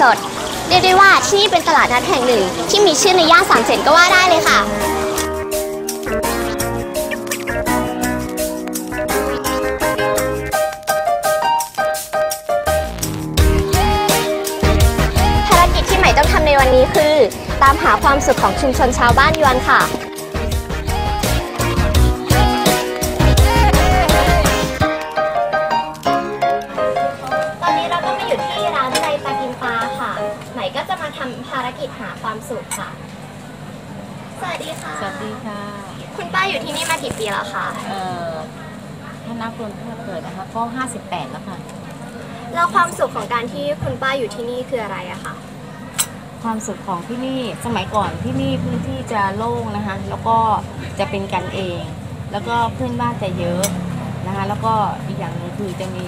สด เรียกได้ว่าที่นี่เป็นตลาดนัดแห่งหนึ่ง ที่มีชื่อในย่านสามเสนก็ว่าได้เลยค่ะภารกิจที่ใหม่ต้องทำในวันนี้คือ ตามหาความสุขของชุมชนชาวบ้านยวนค่ะ ทำภารกิจหาความสุขค่ะ สวัสดีค่ะ สวัสดีค่ะ คุณป้าอยู่ที่นี่มากี่ปีแล้วคะ เอ่อถ้านับรวมตั้งแต่เกิดนะคะก็ 58 แล้วค่ะ แล้วความสุขของการที่คุณป้าอยู่ที่นี่คืออะไรอะคะความสุขของที่นี่สมัยก่อนที่นี่พื้นที่จะโล่งนะคะ แล้วก็จะเป็นกันเอง แล้วก็เพื่อนบ้านจะเยอะนะคะ แล้วก็อีกอย่างหนึงคือจะมี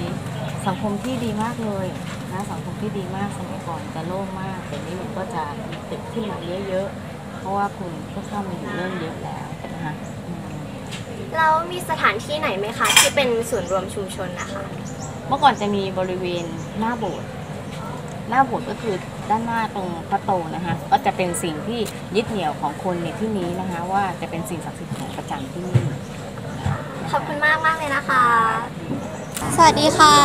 สังคมที่ดีมากเลยนะสังคมที่ดีมากสมัยก่อนจะโล่งมากแต่นี้มันก็จะมีตึกขึ้นมาเยอะๆเพราะว่าคุณก็เข้ามาอยู่เริ่มเยอะแล้วนะคะอืมแล้วมีสถานที่ไหนไหมคะที่เป็นศูนย์รวมชุมชนนะคะ เมื่อก่อนจะมีบริเวณหน้าโบสถ์หน้าโบสถ์ก็คือด้านหน้าตรงพระโตนะคะก็จะเป็นสิ่งที่ยึดเหนี่ยวของคนในที่นี้นะคะ ว่าจะเป็นสิ่งศักดิ์สิทธิ์ของประจำที่นี่ขอบคุณมากมากเลยนะคะ สวัสดีค่ะ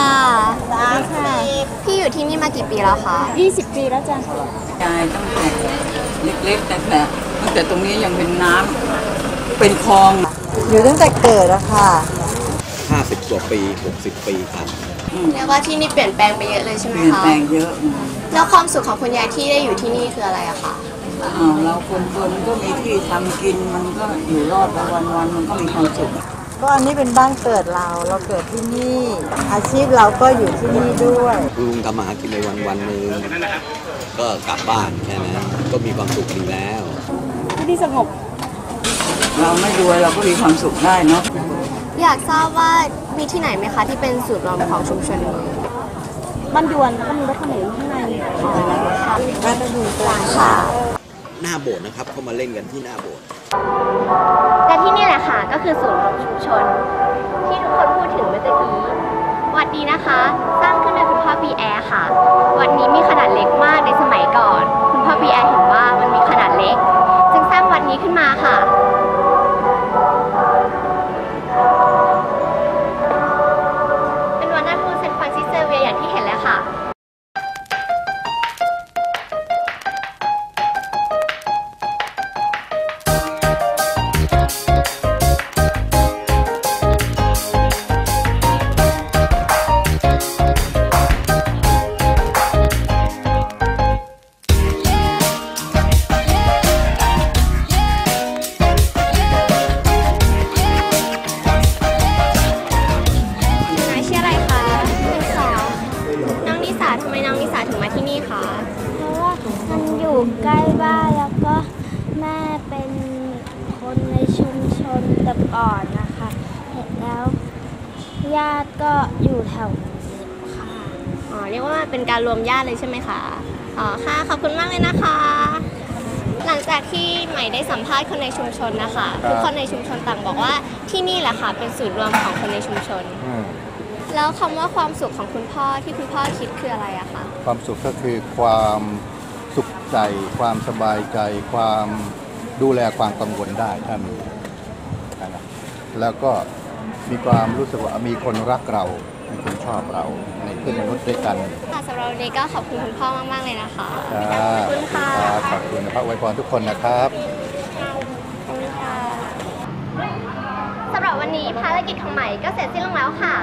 สวัสดีค่ะ พี่อยู่ที่นี่มากี่ปีแล้วคะ20 ปีแล้วจ้ะยายตั้งแต่เล็กๆแต่แต่ตั้งแต่ตรงนี้ยังเป็นน้ำเป็นคลอง อยู่ตั้งแต่เกิดอะค่ะ50กว่าปี 60 ปีครับเรียกว่าที่นี่เปลี่ยนแปลงไปเยอะเลยใช่ไหเปมลี่ยนคะแปลงเยอะแล้วความสุขของคุณยายที่ได้อยู่ที่นี่คืออะไรอะคะอ้าวเราคนคนก็มีที่ทำกินมันก็อยู่รอดไปวันๆมันก็มีความสุข ก็อันนี้เป็นบ้านเกิดเราเราเกิดที่นี่ อาชีพเราก็อยู่ที่นี่ด้วย ลุงทำมาหากินในวันวันๆหนึ่งก็กลับบ้านแค่นั้นก็มีความสุขดีแล้วที่สงบ เราไม่รวยเราก็มีความสุขได้เนาะอยากทราบว่ามีที่ไหนไหมคะ ที่เป็นศูนย์รวมของชุมชนนี้บ้านยวนแล้วก็มีรถเขมรข้างในก็จะดูกลางค่ะ หน้าโบสถ์นะครับเขามาเล่นกันที่หน้าโบสถ์ และที่นี่แหละค่ะก็คือศูนย์รวมชุมชน ที่ทุกคนพูดถึงเมื่อกี้ วัดนี้นะคะ สร้างขึ้นโดยคุณพ่อปีแอร์ค่ะ วัด ใกล้บ้านแล้วก็แม่เป็นคนในชุมชนแต่ก่อนนะคะ เห็นแล้วญาติก็อยู่แถวนี้ค่ะอ๋อเรียกว่าเป็นการรวมญาติเลยใช่ไหมคะอ๋อค่ะขอบคุณมากเลยนะคะ หลังจากที่ใหม่ได้สัมภาษณ์คนในชุมชนนะคะทุกคนในชุมชนต่างบอกว่าที่นี่แหละค่ะเป็นศูนย์รวมของคนในชุมชนแล้วคำว่าความสุขของคุณพ่อที่คุณพ่อคิดคืออะไรอะคะ ความสุขก็คือความ สุขใจ ความสบายใจ ความดูแลความกังวลได้ถ้ามีนะครับแล้วก็มีความรู้สึกว่ามีคนรักเรา มีคนชอบเราในเพื่อนมนุษย์ด้วยกันค่ะสำหรับวันนี้ก็ขอบคุณคุณพ่อมาก ๆ เลยนะคะครับขอบคุณค่ะครับขอบคุณพระอวยพรทุกคนนะครับขอบคุณค่ะสำหรับวันนี้ภารกิจของใหม่ก็เสร็จสิ้นลงแล้วค่ะ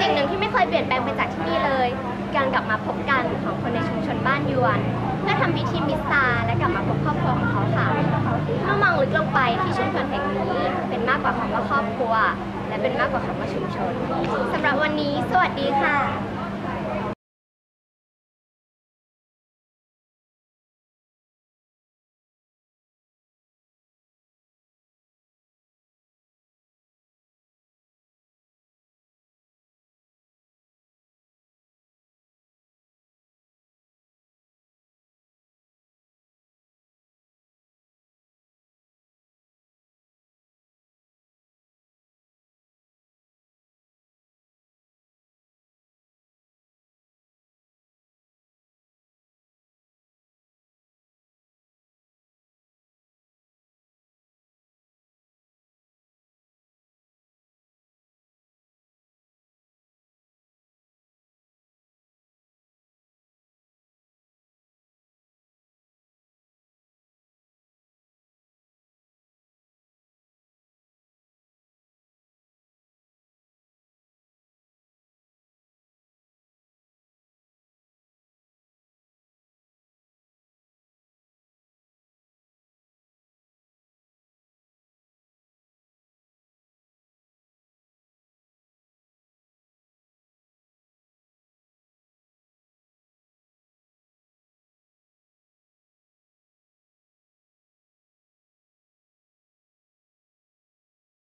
สิ่งหนึ่งที่ไม่เคยเปลี่ยนแปลงไปจากที่นี่เลย การกลับมาพบกันของคนในชุมชนบ้านยวน เพื่อทำพิธีมิสซาและกลับมาพบครอบครัวของเขาค่ะเมื่อมองลึกลงไปที่ชุมชนแห่งนี้ เป็นมากกว่าคำว่าครอบครัว และเป็นมากกว่าคำว่าชุมชนสำหรับวันนี้ สวัสดีค่ะ